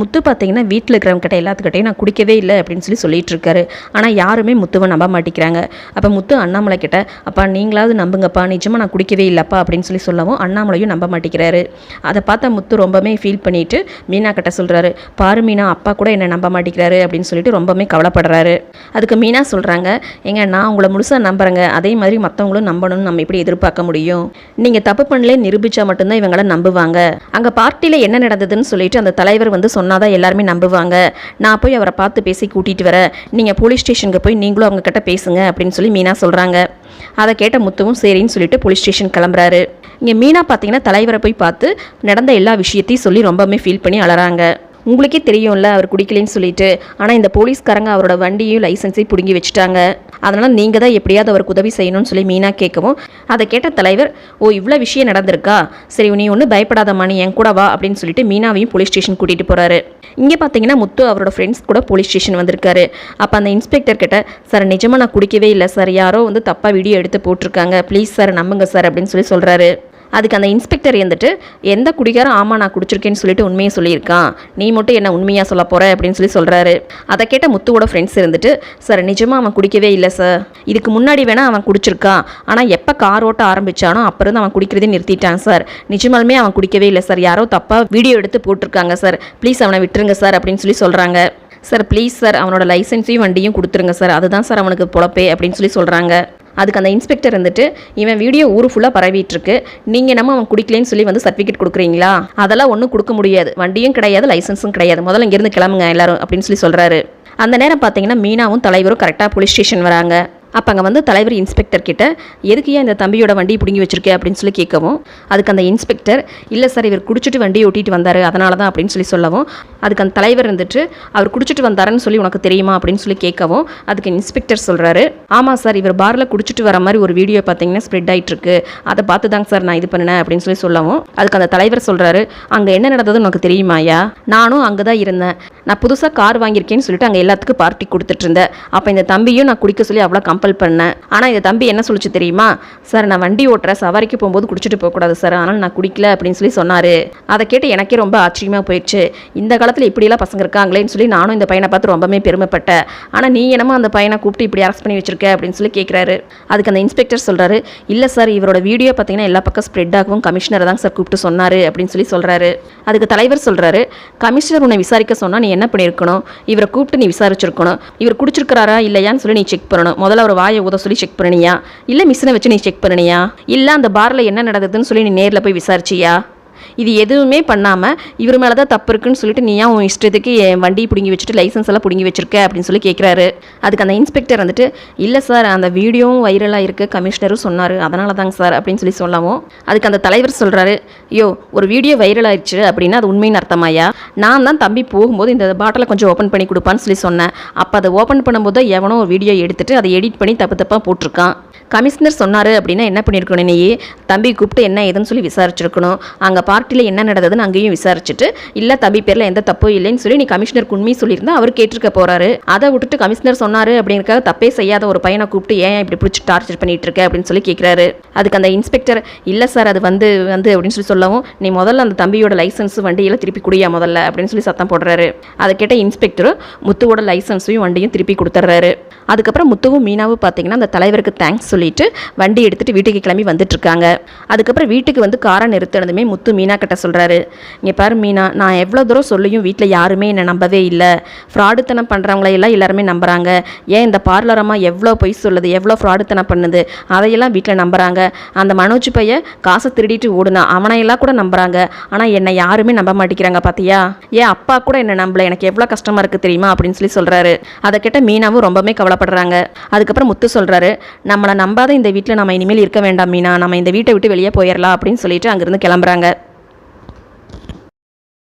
முத்து பார்த்தீங்கன்னா வீட்டில் இருக்கிறவங்க கிட்ட எல்லாத்துக்கிட்டையும் நான் குடிக்கவே இல்லை அப்படின்னு சொல்லி சொல்லிட்டு இருக்காரு ஆனால் யாருமே முத்துவை நம்ப மாட்டேங்கிறாங்க. அப்போ முத்து அண்ணாமலை கிட்ட அப்பா நீங்களாவது நம்புங்கப்பா. நிஜமாக நான் குடிக்கவே இல்லைப்பா. அப்படின்னு சொல்லி சொல்லவும் அண்ணாமலையும் நம்ப மாட்டேங்கிறாரு. அதை பார்த்தா முத்து ரொம்பவே ஃபீல் பண்ணிட்டு மீனா கிட்ட சொல்கிறாரு பாரு மீனா அப்பா கூட என்னை நம்ப மாட்டேங்கிறாரு. அப்படின்னு சொல்லிட்டு ரொம்பவே கவலைப்படுறாரு. அதுக்கு மீனா சொல்கிறாங்க ஏங்க நான் உங்களை முழுசாக நம்புறேங்க. அதே மாதிரி மற்றவங்களும் நம்பணும்னு நம்ம எப்படி எதிர்பார்க்க முடியும்? நீங்கள் தப்பு பண்ணலே நிரூபிச்சா மட்டும்தான் இவங்கள நம்புவாங்க. அங்கே பார்ட்டியில் என்ன நடந்ததுன்னு சொல்லிட்டு அந்த தலைவர் வந்து சொன்னாதான் எல்லாருமே நம்புவாங்க. நான் போய் அவரை பார்த்து பேசி கூட்டிகிட்டு வரேன். நீங்கள் போலீஸ் ஸ்டேஷனுக்கு போய் நீங்களும் அவங்கக்கிட்ட பேசுங்க அப்படின்னு சொல்லி மீனா சொல்கிறாங்க அதை கேட்ட முத்துவும் சரின்னு சொல்லிட்டு போலீஸ் ஸ்டேஷன் கிளம்புறாரு. இங்கே மீனா பார்த்தீங்கன்னா தலைவரை போய் பார்த்து நடந்த எல்லா விஷயத்தையும் சொல்லி ரொம்பவுமே ஃபீல் பண்ணி அலறாங்க. உங்களுக்கே தெரியும்ல அவர் குடிக்கலைன்னு சொல்லிட்டு. ஆனால் இந்த போலீஸ்காரங்க அவரோட வண்டியும் லைசன்ஸையும் பிடுங்கி வச்சுட்டாங்க. அதனால் நீங்கள் தான் எப்படியாவது அவருக்கு உதவி செய்யணும்னு சொல்லி மீனா கேட்கவும் அதை கேட்ட தலைவர் ஓ இவ்வளோ விஷயம் நடந்திருக்கா? சரி நீ ஒன்றும் பயப்படாதம்மா நீ என் கூட வா அப்படின்னு சொல்லிட்டு மீனாவையும் போலீஸ் ஸ்டேஷன் கூட்டிகிட்டு போகிறாரு இங்கே பார்த்தீங்கன்னா முத்து அவரோட ஃப்ரெண்ட்ஸ் கூட போலீஸ் ஸ்டேஷன் வந்திருக்காரு. அப்போ அந்த இன்ஸ்பெக்டர் கிட்ட சார் நிஜமாக நான் குடிக்கவே இல்லை சார். யாரோ வந்து தப்பாக வீடியோ எடுத்து போட்டிருக்காங்க. ப்ளீஸ் சார் நம்புங்க சார் அப்படின்னு சொல்லி சொல்கிறாரு அதுக்கு அந்த இன்ஸ்பெக்டர் இருந்துட்டு எந்த குடிகாரம் ஆமாம் நான் குடிச்சிருக்கேன்னு சொல்லிட்டு உண்மையை சொல்லியிருக்கான். நீ மட்டும் என்ன உண்மையாக சொல்ல போகிற அப்படின்னு சொல்லி சொல்கிறாரு அதை கேட்ட முத்துவோட ஃப்ரெண்ட்ஸ் இருந்துட்டு சார் நிஜமாக அவன் குடிக்கவே இல்லை சார். இதுக்கு முன்னாடி வேணால் அவன் குடிச்சிருக்கான். ஆனால் எப்போ கார் ஓட்ட ஆரம்பிச்சானோ அப்போ இருந்து அவன் குடிக்கிறதே நிறுத்திட்டான் சார். நிஜமாலுமே அவன் குடிக்கவே இல்லை சார். யாரோ தப்பாக வீடியோ எடுத்து போட்டிருக்காங்க சார். ப்ளீஸ் அவனை விட்டுருங்க சார் அப்படின்னு சொல்லி சொல்கிறாங்க சார் ப்ளீஸ் சார். அவனோட லைசன்ஸையும் வண்டியும் கொடுத்துருங்க சார். அதுதான் சார் அவனுக்கு பொழப்பே அப்படின்னு சொல்லி சொல்கிறாங்க அதுக்கு அந்த இன்ஸ்பெக்டர் இருந்துட்டு இவன் வீடியோ ஊர் ஃபுல்லாக பரவிட்டுருக்கு. நீங்கள் நம்ம அவன் குடிக்கலைன்னு சொல்லி வந்து சர்டிஃபிகேட் கொடுக்குறீங்களா? அதெல்லாம் ஒன்றும் கொடுக்க முடியாது. வண்டியும் கிடையாது லைசன்ஸும் கிடையாது. முதல்ல இங்கேருந்து கிளம்புங்க எல்லாரும் அப்படின்னு சொல்லி சொல்கிறாரு அந்த நேரம் பார்த்தீங்கன்னா மீனாவும் தலைவரும் கரெக்டாக போலீஸ் ஸ்டேஷன் வராங்க. அப்போ அங்கே வந்து தலைவர் இன்ஸ்பெக்டர் கிட்ட எதுக்கு ஏன் இந்த தம்பியோட வண்டி பிடுங்கி வச்சிருக்கே? அப்படின்னு சொல்லி கேட்கவும் அதுக்கு அந்த இன்ஸ்பெக்டர் இல்லை சார் இவர் குடிச்சிட்டு வண்டியை ஓட்டிட்டு வந்தார் அதனால தான் அப்படின்னு சொல்லி சொல்லவும் அதுக்கு அந்த தலைவர் இருந்துட்டு அவர் குடிச்சிட்டு வந்தாருன்னு சொல்லி உனக்கு தெரியுமா? அப்படின்னு சொல்லி கேட்கவும் அதுக்கு இன்ஸ்பெக்டர் சொல்கிறாரு ஆமாம் சார் இவர் பாரில் குடிச்சிட்டு வர மாதிரி ஒரு வீடியோ பார்த்தீங்கன்னா ஸ்ப்ரெட் ஆகிட்டு இருக்கு அதை பார்த்து தாங்க சார் நான் இது பண்ணினேன் அப்படின்னு சொல்லி சொல்லவும் அதுக்கு அந்த தலைவர் சொல்கிறாரு அங்கே என்ன நடந்ததுன்னு உனக்கு தெரியுமாயா நானும் அங்கே தான் இருந்தேன். நான் புதுசாக கார் வாங்கியிருக்கேன்னு சொல்லிட்டு அங்கே எல்லாத்துக்கும் பார்ட்டி கொடுத்துட்டு இருந்தேன். அப்போ இந்த தம்பியும் நான் குடிக்க சொல்லி அவ்வளோ கம்பல் பண்ணேன். ஆனால் என் தம்பி என்ன சொல்லிச்சு தெரியுமா? சார் நான் வண்டி ஓட்டுறேன். சவாரிக்கு போகும்போது குடிச்சிட்டு போகக்கூடாது சார். ஆனால் நான் குடிக்கல அப்படின்னு சொல்லி சொன்னார். அதை கேட்டு எனக்கே ரொம்ப ஆச்சரியமாக போயிடுச்சு. இந்த காலத்தில் இப்படியெல்லாம் பசங்க இருக்காங்களேன்னு சொல்லி நானும் இந்த பையனை பார்த்து ரொம்பவே பெருமைப்பட்டேன். ஆனால் நீ என்னமோ அந்த பையனை கூப்பிட்டு இப்படி அரெஸ்ட் பண்ணி வச்சிருக்க அப்படின்னு சொல்லி கேட்குறாரு அதுக்கு அந்த இன்ஸ்பெக்டர் சொல்கிறாரு இல்லை சார். இவரோட வீடியோ பார்த்தீங்கன்னா எல்லா பக்கம் ஸ்ப்ரெட் ஆகவும் கமிஷனர் தான் சார் கூப்பிட்டு சொன்னார் அப்படின்னு சொல்லி சொல்கிறாரு அதுக்கு தலைவர் சொல்கிறாரு கமிஷனர் உன்னை விசாரிக்க சொன்னால் நீ என்ன பண்ணியிருக்கணும்? இவரை கூப்பிட்டு நீ விசாரிச்சிருக்கணும். இவர் குடிச்சிருக்கிறாரா இல்லையான்னு சொல்லி நீ செக் பண்ணணும். முதல்ல அவர் வாயை உத சொல்லி செக் பண்ணியா இல்லை மிஷினை வச்சு நீ செக் பண்ணியா இல்லை அந்த பாரில் என்ன நடந்ததுன்னு சொல்லி நீ நேரில் போய் விசாரிச்சியா? இது எதுவுமே பண்ணாமல் இவர் மேலே தான் தப்பு இருக்குன்னு சொல்லிட்டு நீ ஏன் உன் இஷ்டத்துக்கு என் வண்டி பிடுங்கி வச்சுட்டு லைசன்ஸ் எல்லாம் பிடுங்கி வச்சிருக்க அப்படின்னு சொல்லி கேட்குறாரு அதுக்கு அந்த இன்ஸ்பெக்டர் வந்துட்டு இல்லை சார் அந்த வீடியோவும் வைரலாக இருக்குது கமிஷனரும் சொன்னார். அதனால தாங்க சார் அப்படின்னு சொல்லி சொல்லவும் அதுக்கு அந்த தலைவர் சொல்கிறாரு ஐயோ ஒரு வீடியோ வைரல் ஆயிடுச்சு அப்படின்னா அது உண்மையின் அர்த்தமாயா நான் தான் தம்பி போகும்போது இந்த பாட்டிலை கொஞ்சம் ஓப்பன் பண்ணி கொடுப்பான்னு சொல்லி சொன்னேன். அப்போ அதை ஓப்பன் பண்ணும்போது எவனோ ஒரு வீடியோ எடுத்துட்டு அதை எடிட் பண்ணி தப்பு தப்பாக போட்டிருக்கான். கமிஷனர் சொன்னார் அப்படின்னா என்ன பண்ணியிருக்கணும்? நீ தம்பி கூப்பிட்டு என்ன ஏதுன்னு சொல்லி விசாரிச்சிருக்கணும். அங்கே பார்ட்டியில் என்ன நடந்ததுன்னு அங்கேயும் விசாரிச்சுட்டு இல்லை தம்பி பேரில் எந்த தப்பும் இல்லைன்னு சொல்லி நீ கமிஷனர் உண்மை சொல்லியிருந்தா அவர் கேட்டிருக்க போகிறாரு அதை விட்டுட்டு கமிஷனர் சொன்னார் அப்படிங்கிறக்காக தப்பே செய்யாத ஒரு பையனை கூப்பிட்டு ஏன் இப்படி பிடிச்சி டார்ச்சர் பண்ணிட்டு இருக்க? அப்படின்னு சொல்லி கேட்குறாரு அதுக்கு அந்த இன்ஸ்பெக்டர் இல்லை சார் அது வந்து வந்து அப்படின்னு சொல்லி சொல்லவும் நீ முதல்ல அந்த தம்பியோட லைசன்ஸ் வண்டியெல்லாம் திருப்பி குடியா முதல்ல? அப்படின்னு சொல்லி சத்தம் போடுறாரு. அதை கேட்ட இன்ஸ்பெக்டரும் முத்துவோட லைசன்ஸையும் வண்டியும் திருப்பி கொடுத்துட்றாரு. அதுக்கப்புறம் முத்துவும் மீனாவும் பார்த்தீங்கன்னா அந்த தலைவருக்கு தேங்க்ஸ் சொல்லிட்டு வண்டி எடுத்துட்டு வீட்டுக்கு கிளம்பி வந்துட்டு இருக்காங்க அதுக்கப்புறம் வீட்டுக்கு வந்து காரை நிறுத்தினதுமே முத்து மீனா கிட்ட சொல்கிறாரு இங்கே பாரு மீனா நான் எவ்வளோ தூரம் சொல்லியும் வீட்டில் யாருமே என்னை நம்பவே இல்லை. ஃப்ராடுத்தனம் பண்ணுறவங்கள எல்லாம் எல்லாருமே நம்புறாங்க. ஏன் இந்த பார்லரம்மா எவ்வளோ பொய் சொல்லுது எவ்வளோ ஃப்ராடுத்தனம் பண்ணுது? அதையெல்லாம் வீட்டில் நம்புறாங்க. அந்த மனோஜ் பையன் காசை திருடிட்டு ஓடுனா அவனையெல்லாம் கூட நம்புறாங்க. ஆனால் என்னை யாருமே நம்ப மாட்டேங்கிறாங்க பார்த்தியா ஏன் அப்பா கூட என்னை நம்பல எனக்கு எவ்வளோ கஷ்டமாக இருக்குது தெரியுமா? அப்படின்னு சொல்லி சொல்கிறாரு அதை கிட்ட மீனாவும் ரொம்பவே கவலைப்படுறாங்க. அதுக்கப்புறம் முத்து சொல்கிறாரு நம்மளை நம்பாத இந்த வீட்டில் நம்ம இனிமேல் இருக்க வேண்டாம் மீனா. நம்ம இந்த வீட்டை விட்டு வெளியே போயிடலாம் அப்படின்னு சொல்லிட்டு அங்கேருந்து கிளம்புறாங்க.